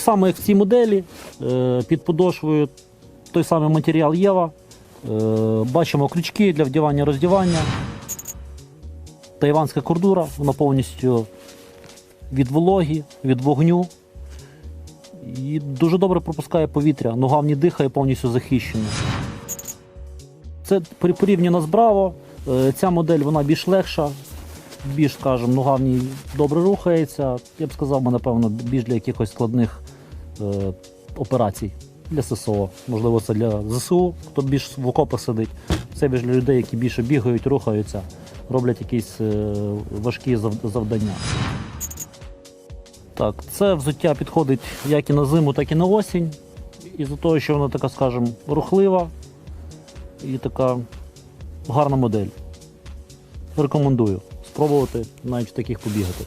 само, як в цій моделі, е, під подошвою той самий матеріал Єва. Е, Бачимо крючки для вдівання роздівання. Тайванська кордура, вона повністю від вологі, від вогню. І дуже добре пропускає повітря. Нога в ній дихає повністю захищена. Це порівняно з Браво. Е, Ця модель вона більш легша, більш, скажімо, нога в ній добре рухається. Я б сказав, напевно, більш для якихось складних е, операцій для ССО. Можливо, це для ЗСУ, хто більш в окопах сидить. Це більш для людей, які більше бігають, рухаються, роблять якісь е, важкі зав- завдання. Так, це взуття підходить як і на зиму, так і на осінь. Із-за того, що вона така, скажімо, рухлива і така гарна модель. Рекомендую спробувати навіть в таких побігати.